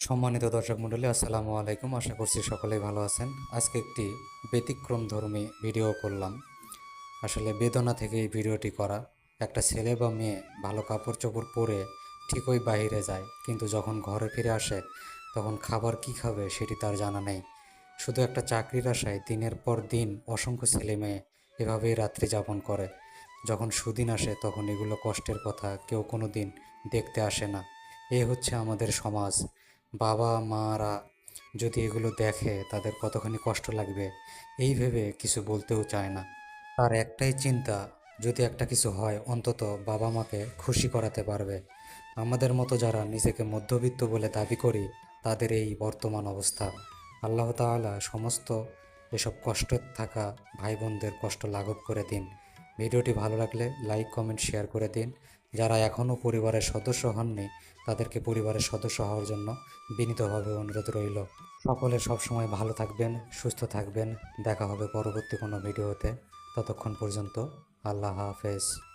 সম্মানিত দর্শক মণ্ডলী, আসসালামু আলাইকুম। আশা করছি সকলেই ভালো আছেন। আজকে একটি ব্যতিক্রম ধর্মী ভিডিও করলাম। আসলে বেদনা থেকে এই ভিডিওটি করা। একটা ছেলে বা মেয়ে ভালো কাপড় চোপড় পরে ঠিকই বাইরে যায়, কিন্তু যখন ঘরে ফিরে আসে, তখন খাবার কি খাবে সেটি তার জানা নেই। শুধু একটা চাকরির আশায় দিনের পর দিন অসংখ্য ছেলে মেয়ে এভাবেই রাত্রি যাপন করে। যখন সুদিন আসে, তখন এগুলো কষ্টের কথা কেউ কোনো দিন দেখতে আসে না। এ হচ্ছে আমাদের সমাজ। বাবা, মারা যদি এগুলো দেখে তাদের কতখানি কষ্ট লাগবে, এই ভেবে কিছু বলতেও চায় না। তার একটাই চিন্তা, যদি একটা কিছু হয়, অন্তত বাবা মাকে খুশি করাতে পারবে। আমাদের মতো যারা নিজেকে মধ্যবিত্ত বলে দাবি করি, তাদের এই বর্তমান অবস্থা। আল্লাহ তাআলা সমস্ত এসব কষ্ট থাকা ভাই বোনদের কষ্ট লাঘব করে দিন। ভিডিওটি ভালো লাগলে লাইক, কমেন্ট, শেয়ার করে দিন। যারা এখনও পরিবারের সদস্য হননি, তাদেরকে পরিবারের সদস্য হওয়ার জন্য বিনীতভাবে অনুরোধ রইল। সকলে সবসময় ভালো থাকবেন, সুস্থ থাকবেন। দেখা হবে পরবর্তী কোনো ভিডিওতে। ততক্ষণ পর্যন্ত আল্লাহ হাফেজ।